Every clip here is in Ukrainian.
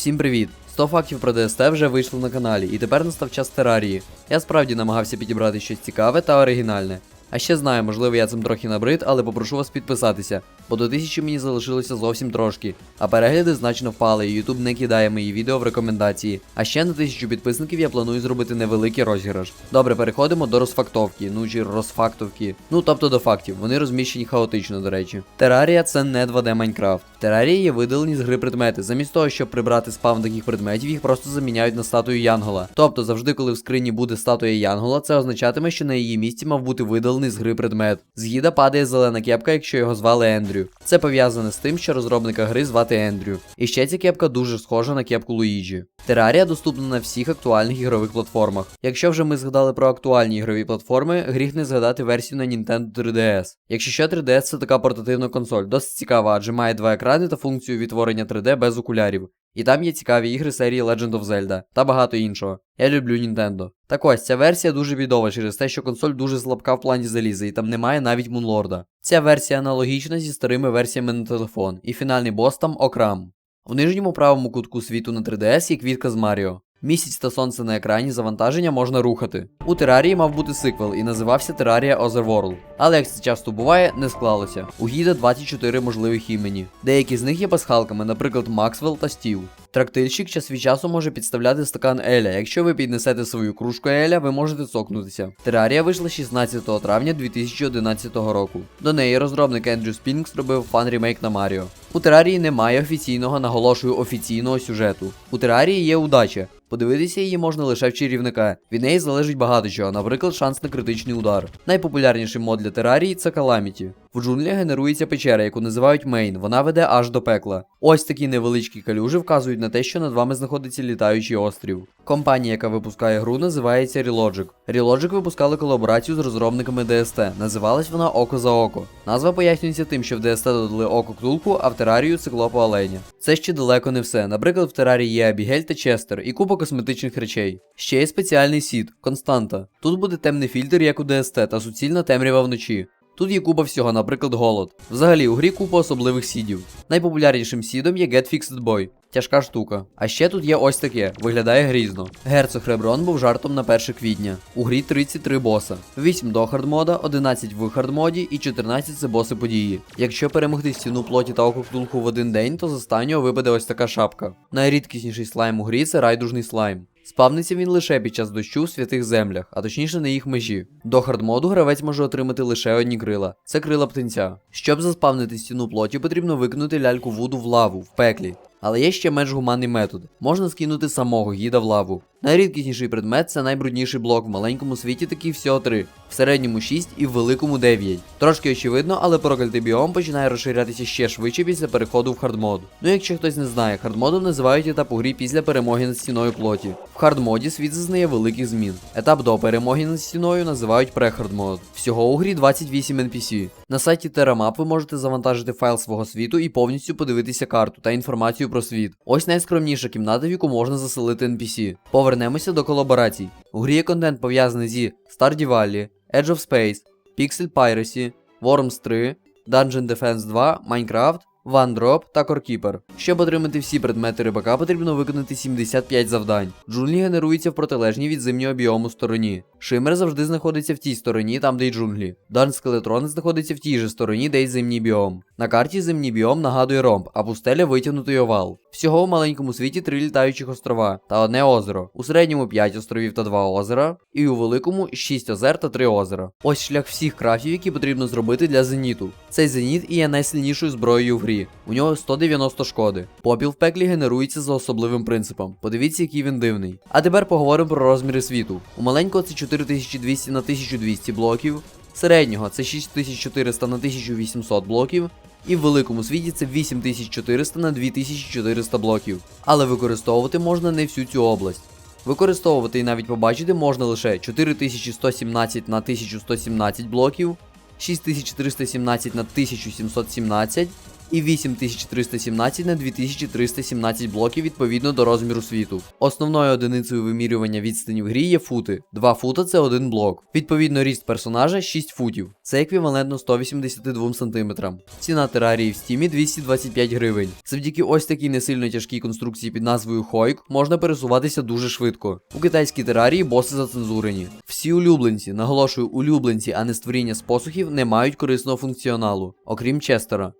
Всім привіт! 100 фактів про ДСТ вже вийшло на каналі, і тепер настав час терарії. Я справді намагався підібрати щось цікаве та оригінальне. А ще знаю, можливо, я цим трохи набрид, але попрошу вас підписатися, бо до тисячі мені залишилося зовсім трошки. А перегляди значно впали, і YouTube не кидає мої відео в рекомендації. А ще на тисячу підписників я планую зробити невеликий розіграш. Добре, переходимо до розфактовки, ну чи розфактовки. Ну тобто до фактів, вони розміщені хаотично, до речі. Терарія це не 2D Майнкрафт. Терарії є видалені з гри предмети. Замість того, щоб прибрати спавн таких предметів, їх просто заміняють на статую Янгола. Тобто, завжди, коли в скрині буде статуя Янгола, це означатиме, що на її місці мав бути видалений з гри предмет. З гіда падає зелена кепка, якщо його звали Ендрю. Це пов'язане з тим, що розробника гри звати Ендрю. І ще ця кепка дуже схожа на кепку Луїджі. Терарія доступна на всіх актуальних ігрових платформах. Якщо вже ми згадали про актуальні ігрові платформи, гріх не згадати версію на Nintendo 3DS. Якщо що 3DS це така портативна консоль, досить цікава, адже має два екрани та функцію відтворення 3D без окулярів. І там є цікаві ігри серії Legend of Zelda та багато іншого. Я люблю Nintendo. Так ось, ця версія дуже бідова через те, що консоль дуже слабка в плані заліза, і там немає навіть Мунлорда. Ця версія аналогічна зі старими версіями на телефон, і фінальний бос там окрам. В нижньому правому кутку світу на 3DS є квітка з Маріо. Місяць та сонце на екрані завантаження можна рухати. У Терарії мав бути сиквел і називався Терарія Otherworld. Але як це часто буває, не склалося. У гіда 24 можливих імені. Деякі з них є пасхалками, наприклад, Максвелл та Стів. Трактильщик час від часу може підставляти стакан Еля. Якщо ви піднесете свою кружку Еля, ви можете цокнутися. Терарія вийшла 16 травня 2011 року. До неї розробник Ендрю Спінкс зробив фан ремейк на Маріо. У Терарії немає офіційного, наголошую, офіційного сюжету. У Терарії є удача. Подивитися її можна лише в чарівника. Від неї залежить багато чого, наприклад, шанс на критичний удар. Найпопулярніший мод для терарії це Calamity. В джунглях генерується печера, яку називають Мейн. Вона веде аж до пекла. Ось такі невеличкі калюжі вказують на те, що над вами знаходиться літаючий острів. Компанія, яка випускає гру, називається Relogic. Relogic випускали колаборацію з розробниками DST. Називалась вона Око за око. Назва пояснюється тим, що в DST додали око ктулку, а в терарію циклопу оленя. Це ще далеко не все. Наприклад, в терарії є Абігель та Честер і купа косметичних речей. Ще є спеціальний сід константа. Тут буде темний фільтр, як у DST, та суцільна темрява вночі. Тут є купа всього, наприклад, голод. Взагалі, у грі купа особливих сідів. Найпопулярнішим сідом є Get Fixed Boy. Тяжка штука. А ще тут є ось таке, виглядає грізно. Герцог Реброн був жартом на 1 квітня. У грі 33 боса, 8 до хардмода, 11 в хардмоді і 14 це боси події. Якщо перемогти стіну плоті та окруктулку в один день, то з останнього випаде ось така шапка. Найрідкісніший слайм у грі це райдужний слайм. Спавниться він лише під час дощу в святих землях, а точніше на їх межі. До хардмоду гравець може отримати лише одні крила це крила птенця. Щоб заспавнити стіну плоті, потрібно викинути ляльку вуду в лаву в пеклі. Але є ще менш гуманний метод. Можна скинути самого гіда в лаву. Найрідкісніший предмет це найбрудніший блок. В маленькому світі таких всього 3, в середньому 6 і в великому 9. Трошки очевидно, але проклятий біом починає розширятися ще швидше після переходу в хардмод. Ну якщо хтось не знає, хардмодом називають етап у грі після перемоги над стіною плоті. В хардмоді світ зазнає великих змін. Етап до перемоги над стіною називають прехардмод. Всього у грі 28 NPC. На сайті TerraMap ви можете завантажити файл свого світу і повністю подивитися карту та інформацію про світ. Ось найскромніша кімната, в яку можна заселити NPC. Повернемося до колаборацій. У грі є контент пов'язаний зі Stardew Valley, Edge of Space, Pixel Piracy, Worms 3, Dungeon Defense 2, Minecraft, OneDrop та Corekeeper. Щоб отримати всі предмети рибака, потрібно виконати 75 завдань. Джунглі генеруються в протилежній від зимнього біому стороні. Шимер завжди знаходиться в тій стороні, там де й джунглі. Дан скелетрон знаходиться в тій же стороні, де й зимній біом. На карті зимній біом нагадує ромб, а пустеля витягнутий овал. Всього в маленькому світі три літаючих острова та одне озеро. У середньому 5 островів та 2 озера, і у великому 6 озер та 3 озера. Ось шлях всіх крафтів, які потрібно зробити для зеніту. Цей зеніт і є найсильнішою зброєю в грі. У нього 190 шкоди. Попіл в пеклі генерується за особливим принципом. Подивіться, який він дивний. А тепер поговоримо про розміри світу. У маленького це 4200 на 1200 блоків, середнього це 6400 на 1800 блоків. І в великому світі це 8400 на 2400 блоків. Але використовувати можна не всю цю область. Використовувати і навіть побачити можна лише 4117 на 1117 блоків, 6317 на 1717, і 8317 на 2317 блоків відповідно до розміру світу. Основною одиницею вимірювання відстані в грі є фути. 2 фута це один блок. Відповідно, ріст персонажа 6 футів. Це еквівалентно 182 см. Ціна терарії в стімі 225 гривень. Завдяки ось такій не сильно тяжкій конструкції під назвою Хойк можна пересуватися дуже швидко. У китайській терарії боси зацензурені. Всі улюбленці, наголошую, улюбленці, а не створіння з посухів, не мають корисного функціоналу, окрім Честера.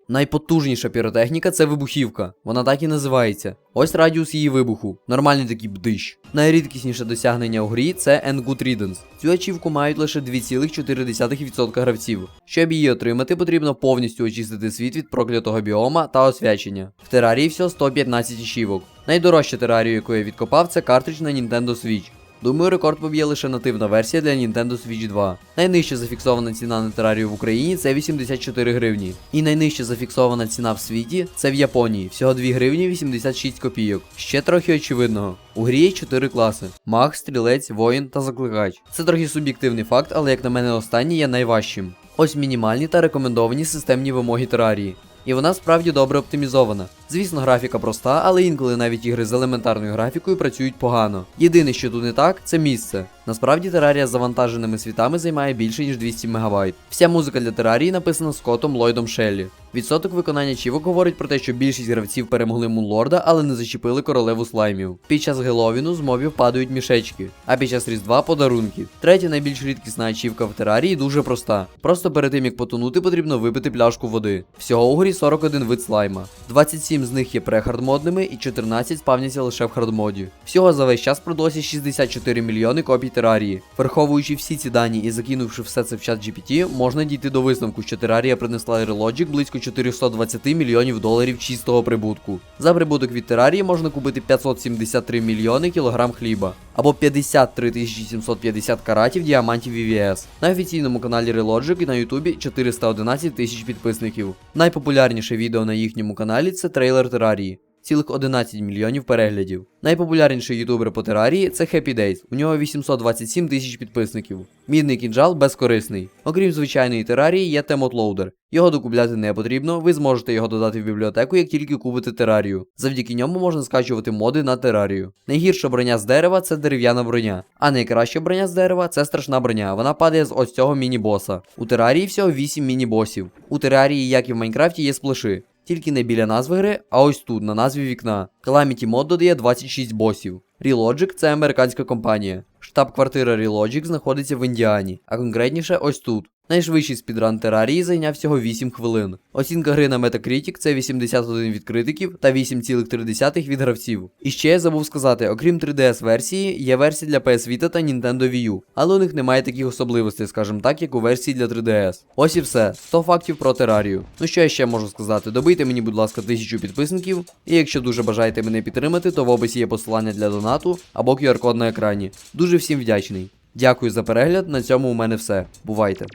Найпотужніша піротехніка це вибухівка. Вона так і називається. Ось радіус її вибуху. Нормальний такий бдищ. Найрідкісніше досягнення у грі це Endgood Riddance. Цю ачівку мають лише 2,4% гравців. Щоб її отримати, потрібно повністю очистити світ від проклятого біома та освячення. В терарії всього 115 ачівок. Найдорожча терарію, яку я відкопав, це картридж на Nintendo Switch. Думаю, рекорд поб'є лише нативна версія для Nintendo Switch 2. Найнижча зафіксована ціна на терарію в Україні це 84 гривні. І найнижча зафіксована ціна в світі це в Японії, всього 2 гривні 86 копійок. Ще трохи очевидного. У грі є 4 класи: маг, стрілець, воїн та закликач. Це трохи суб'єктивний факт, але як на мене останній є найважчим. Ось мінімальні та рекомендовані системні вимоги терарії. І вона справді добре оптимізована. Звісно, графіка проста, але інколи навіть ігри з елементарною графікою працюють погано. Єдине, що тут не так, це місце. Насправді терарія з завантаженими світами займає більше ніж 200 МБ. Вся музика для терарії написана Скоттом Ллойдом Шеллі. Відсоток виконання чівок говорить про те, що більшість гравців перемогли Мунлорда, але не зачепили королеву слаймів. Під час Геловіну з мобів падають мішечки, а під час Різдва подарунки. Третя найбільш рідкісна ачівка в терарії дуже проста. Просто перед тим як потонути, потрібно випити пляшку води. Всього у грі 41 вид слайма. 27 з них є прехардмодними і 14 спавняться лише в хардмоді. Всього за весь час продалося 64 мільйони копій терарії. Враховуючи всі ці дані і закинувши все це в чат GPT, можна дійти до висновку, що терарія принесла Relogic близько 420 мільйонів доларів чистого прибутку. За прибуток від терарії можна купити 573 мільйони кілограм хліба або 53 750 каратів діамантів VVS. На офіційному каналі Relogic і на Ютубі 411 тисяч підписників. Найпопулярніше відео на їхньому каналі це трейлер терарії. Цілих 11 мільйонів переглядів. Найпопулярніший ютубер по терарії це Happy Days. У нього 827 тисяч підписників. Мідний кінжал безкорисний. Окрім звичайної терарії, є темотлоудер. Його докупляти не потрібно, ви зможете його додати в бібліотеку, як тільки купите терарію. Завдяки ньому можна скачувати моди на терарію. Найгірша броня з дерева це дерев'яна броня, а найкраща броня з дерева це страшна броня. Вона падає з ось цього міні-боса. У терарії всього 8 міні-босів. У терарії, як і в Майнкрафті, є сплеши. Тільки не біля назви гри, а ось тут, на назві вікна. Calamity Mod додає 26 босів. Relogic це американська компанія. Штаб-квартира Relogic знаходиться в Індіані, а конкретніше ось тут. Найшвидший спідран терарії зайняв всього 8 хвилин. Оцінка гри на Metacritic це 81 від критиків та 8,3 від гравців. І ще я забув сказати, окрім 3DS версії, є версія для PS Vita та Nintendo Wii U, але у них немає таких особливостей, скажімо так, як у версії для 3DS. Ось і все. 100 фактів про терарію. Ну що я ще можу сказати? Добийте мені, будь ласка, тисячу підписників. І якщо дуже бажаєте мене підтримати, то в описі є посилання для донату або QR-код на екрані. Дуже всім вдячний. Дякую за перегляд. На цьому у мене все. Бувайте!